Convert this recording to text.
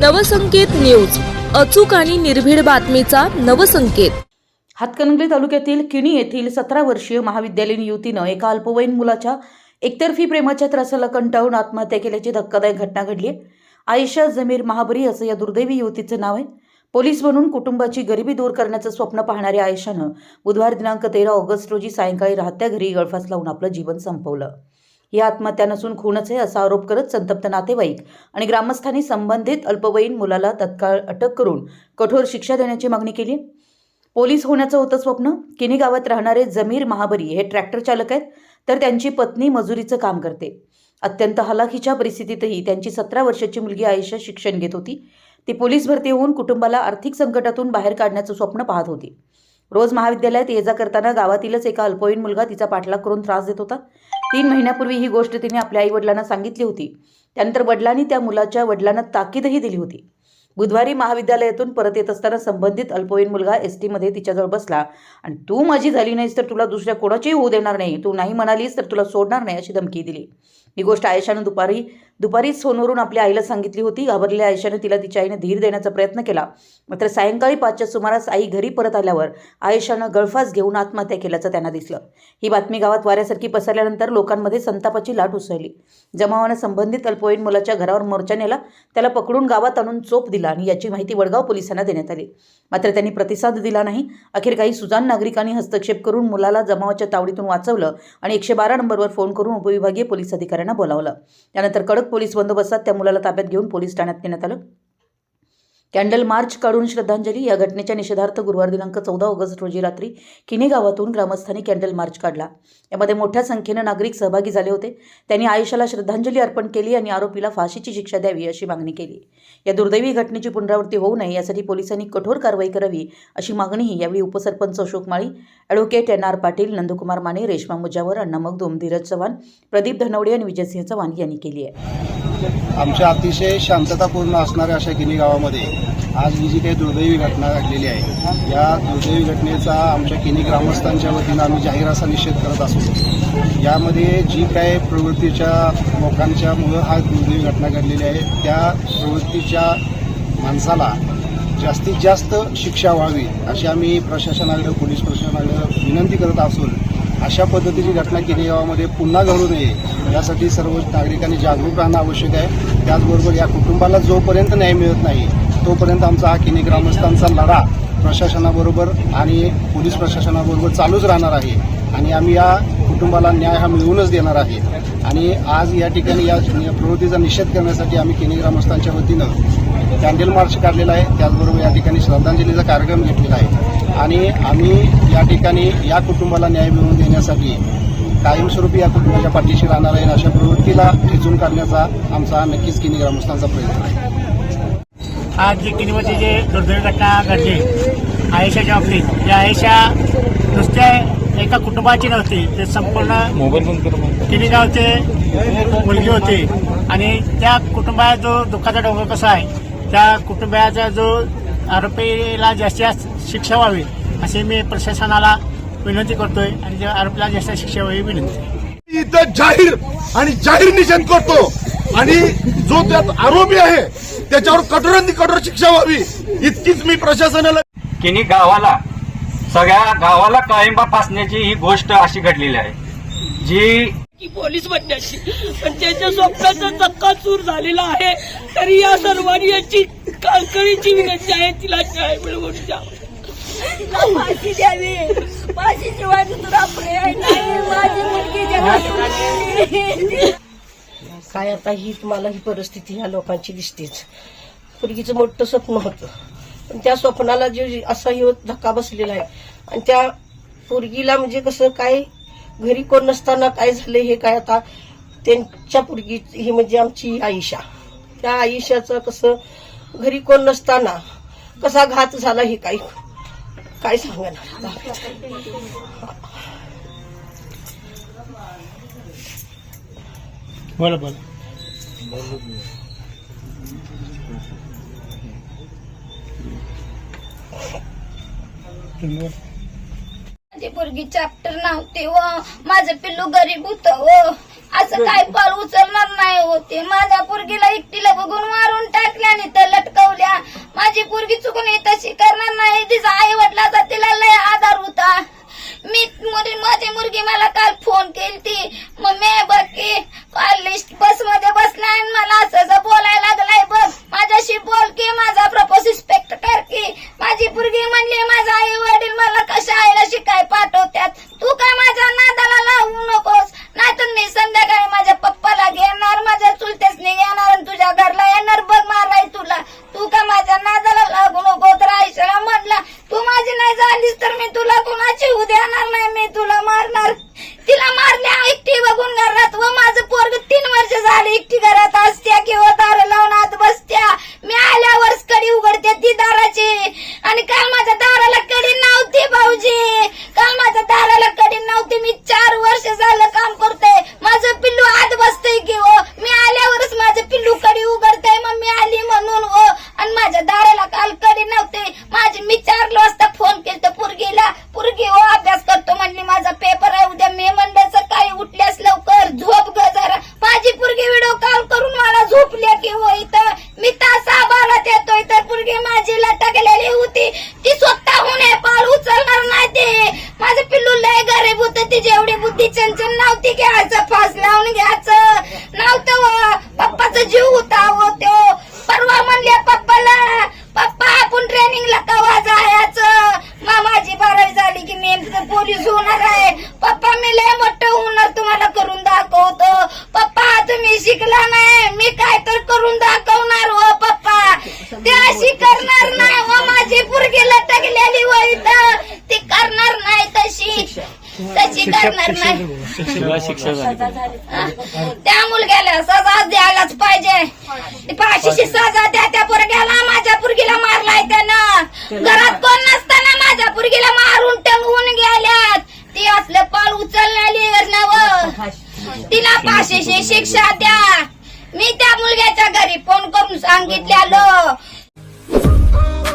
Navsanket news अचूक आणि निर्भीड बातमीचा नवसंकेत. हातकणंगले तालुक्यातील किणी येथील सतरा वर्षीय महाविद्यालयीन युवतीनं एका अल्पवयीन मुलाच्या एकतर्फी प्रेमाच्या त्रासाला कंटाळून आत्महत्या केल्याची धक्कादायक घटना घडली आहे. आयशा जमीर महाबरी असं या दुर्दैवी युवतीचं नाव आहे. पोलीस बनून कुटुंबाची गरिबी दूर करण्याचं स्वप्न पाहणाऱ्या आयशानं बुधवार दिनांक तेरा ऑगस्ट रोजी सायंकाळी राहत्या घरी गळफास लावून आपलं जीवन संपवलं. ही आत्महत्या नसून खूनच आहे असा आरोप करत संतप्त नातेवाईक आणि ग्रामस्थांनी संबंधित अल्पवयीन मुलाला तत्काळ अटक करून कठोर शिक्षा देण्याची मागणी केली पोलीस होण्याचं होतं स्वप्न. किनी गावात राहणारे जमीर महाबरी हे ट्रॅक्टर चालक आहेत तर त्यांची पत्नी मजुरीचं काम करते. अत्यंत हलाखीच्या परिस्थितीतही त्यांची सतरा वर्षाची मुलगी आयुष्य शिक्षण घेत होती. ती पोलीस भरती होऊन कुटुंबाला आर्थिक संकटातून बाहेर काढण्याचं स्वप्न पाहत होती. रोज महाविद्यालयात ये जा करताना गावातीलच एका अल्पवयीन मुलगा तिचा पाठलाग करून त्रास देत होता. तीन महिन्यापूर्वी ही गोष्ट तिने आपल्या आईवडिलांना सांगितली होती. त्यानंतर वडिलांनी त्या मुलाच्या वडिलांना ताकीदही दिली होती. बुधवारी महाविद्यालयातून परत येत असताना संबंधित अल्पवयीन मुलगा एस टीमध्ये तिच्याजवळ बसला. आणि तू माझी झाली नाहीस तर तुला दुसऱ्या कोणाचीही होऊ देणार नाही. तू नाही म्हणालीस तर तुला सोडणार नाही अशी धमकी दिली. ही गोष्ट आयशानं दुपारी दुपारीच फोनवरून आपल्या आईला सांगितली होती. घाबरलेल्या आयशाने तिला तिच्या आईने धीर देण्याचा प्रयत्न केला. मात्र सायंकाळी पाचच्या सुमारास आई घरी परत आल्यावर आयशानं गळफास घेऊन आत्महत्या केल्याचं त्यांना दिसलं. ही बातमी गावात वाऱ्यासारखी पसरल्यानंतर लोकांमध्ये संतापाची लाट उसळली. जमावानं संबंधित अल्पवयीन मुलाच्या घरावर मोर्चा नेला. त्याला पकडून गावात आणून चोप दिली. आणि याची माहिती वडगाव पोलिसांना देण्यात आली. मात्र त्यांनी प्रतिसाद दिला नाही. अखेर काही सुजान नागरिकांनी हस्तक्षेप करून मुलाला जमावाच्या तावडीतून वाचवलं आणि एकशे बारा नंबरवर फोन करून उपविभागीय पोलीस अधिकाऱ्यांना बोलावलं. त्यानंतर कडक पोलीस बंदोबस्तात त्या मुलाला ताब्यात घेऊन पोलीस ठाण्यात नेण्यात आलं. कॅन्डल मार्च काढून श्रद्धांजली या घटनेच्या निषेधार्थ गुरुवार दिनांक चौदा ऑगस्ट रोजी रात्री किने गावातून ग्रामस्थांनी कॅन्डल मार्च काढला. यामध्ये मोठ्या संख्येनं नागरिक सहभागी झाले होते. त्यांनी आयुष्याला श्रद्धांजली अर्पण केली आणि आरोपीला फाशीची शिक्षा द्यावी अशी मागणी केली. या दुर्दैवी घटनेची पुनरावृत्ती होऊ नये यासाठी पोलिसांनी कठोर कारवाई करावी अशी मागणीही यावेळी उपसरपंच Ashok Mali advocate N R Patil Nandkumar Mane Reshma Mujawar Anna Magdum Dhiraj Chavan Pradeep Dhanawade आणि विजयसिंह चव्हाण यांनी केली आहे. आमच्या अतिशय शांततापूर्ण असणाऱ्या अशा गिनी गावामध्ये आज ही जी काही दुर्दैवी घटना घडलेली आहे या दुर्दैवी घटनेचा आमच्या किनी ग्रामस्थांच्या वतीनं आम्ही जाहीर असा निषेध करत असू. यामध्ये जी काय प्रवृत्तीच्या लोकांच्यामुळं हा दुर्दैवी घटना घडलेली आहे त्या प्रवृत्तीच्या माणसाला जास्तीत जास्त शिक्षा व्हावी अशी आम्ही प्रशासनाकडं पोलीस प्रशासनाकडं विनंती करत असून अशा पद्धतीची घटना केली यामध्ये पुन्हा घडू नये यासाठी सर्व नागरिकांनी जागरूक राहणं आवश्यक आहे. त्याचबरोबर या कुटुंबाला जोपर्यंत न्याय मिळत नाही तोपर्यंत आमचा हा किनी ग्रामस्थांचा लढा प्रशासनाबरोबर आणि पोलीस प्रशासनाबरोबर चालूच राहणार आहे आणि आम्ही या कुटुंबाला न्याय हा मिळवूनच देणार आहे. आणि आज या ठिकाणी या या प्रवृत्तीचा निषेध करण्यासाठी आम्ही किनी ग्रामस्थांच्या वतीनं कॅन्डल मार्च काढलेला आहे. त्याचबरोबर या ठिकाणी श्रद्धांजलीचा कार्यक्रम घेतलेला आहे. आणि आम्ही या ठिकाणी या कुटुंबाला न्याय मिळवून देण्यासाठी कायमस्वरूपी या कुटुंबाच्या पाठीशी राहणार आहे अशा प्रवृत्तीला खिचून काढण्याचा आमचा नक्कीच किनी ग्रामस्थांचा प्रयत्न आहे. आज जी किनीवरची जी दुर्दैवी घटना घडली आयशाच्या बाबतीत या आयशा नुसत्या एका कुटुंबाची नव्हती ते संपूर्ण किनी गावचे मुलगी होती. आणि त्या कुटुंबात जो दुःखाचा डोंगर कसा आहे त्या कुटुंबाचा जो आरोपीला जास्तीत जास्त शिक्षा व्हावी अशी मी प्रशासनाला विनंती करतोय आणि त्या आरोपीला जास्त शिक्षा व्हावी विनंती. इथं जाहीर आणि जाहीर निषेध करतो. आणि जो त्यात आरोपी आहे त्याच्यावर कठोरांनी कठोर शिक्षा व्हावी. इतकीच मी प्रशासनाला किनी गावाला सगळ्या गावाला काळिंबा फासण्याची ही गोष्ट अशी घडलेली आहे. जी की पोलीस बनण्याची. पण त्याच्या स्वप्नाचा धक्का चूर झालेला आहे तरी या सर्वांनी याची कळकळीची विनंती आहे तिला न्याय मिळवून द्यावा फाशी द्यावी. फाशीशिवाय दुसरा पर्याय नाही. माझी मुलगी जगात काय आता ही तुम्हाला ही परिस्थिती ह्या लोकांची दिसतेच. पूर्वीचं मोठं स्वप्न होतं. पण त्या स्वप्नाला जे असा ह्यो धक्का बसलेला आहे. आणि त्या पोरगीला म्हणजे कसं काय घरी कोण नसताना काय झालं हे काय आता? त्यांच्या पोरगी ही म्हणजे आमची आईशा. त्या आयुष्याचं कसं घरी कोण नसताना कसा घात झाला हे काय काय सांगणार? बोला बोला. माझी पोरगी चॅप्टर नव्हती व माझं पिल्लू गरीब होतं व. असं काय पाल उचलणार नाही होते माझ्या पोरगीला एकटीला बघून मारून टाकल्या आणि तर लटकवल्या. माझी पोरगी चुकून तशी करणार नाही. तिचा आई वडिलाचा तिला लय आधार होता. मी मुली माझी मुलगी मला काल फोन केली मग मम्मी बघ की काल लिस्ट बसमध्ये बसलाय आणि मला असं असं बोलायला लागलाय बघ. माझ्याशी बोल की माझा प्रपोज रिस्पेक्ट कर की. माझी मुलगी म्हणली माझा आई वडील मला कशा आईला शिकाय पाठवते तुला कुणाची होऊ देणार नाही मी तुला मारणार. तिला मारल्या एकटी बघून घरात. व माझं पोरग तीन वर्ष झाली एकटी घरात असत्या किंवा दार लावून आत बसत्या. मी आल्यावर कडी उघडते ती दाराची. आणि काल माझ्या दाराला कडी होती. ती स्वतःहून हे पाल उचलणार नाही ते. माझं पिल्लू लय गरीब होत. तिची एवढी बुद्धी चंचन नव्हती घ्यायचं फास लावून घ्यायचं. नव्हतं व. पप्पाचा जीव होता हो तो. परवा म्हणले पप्पाला पप्पा आपण ट्रेनिंगला कवा जायचं? मा माझी बारावी झाली की मी पोलीस होणार ते अशी करणार नाही. माझी पोरगी लटकलेली हो इथं ती करणार नाही तशी. तशी करणार नाही. हा. त्या मुलग्याला सजा द्यायलाच पाहिजे. ती फाशीची सजा द्या त्या पोरग्याला माझ्या पोरगीला मारलाय त्यानं. घरात कोण नसताना माझ्या पोरगीला मारून टंगवून गेल्यात. ती असलं पाल उचललेली नव तिला फाशीची शिक्षा द्या. मी त्या मुलग्याच्या घरी फोन करून सांगितलेलं.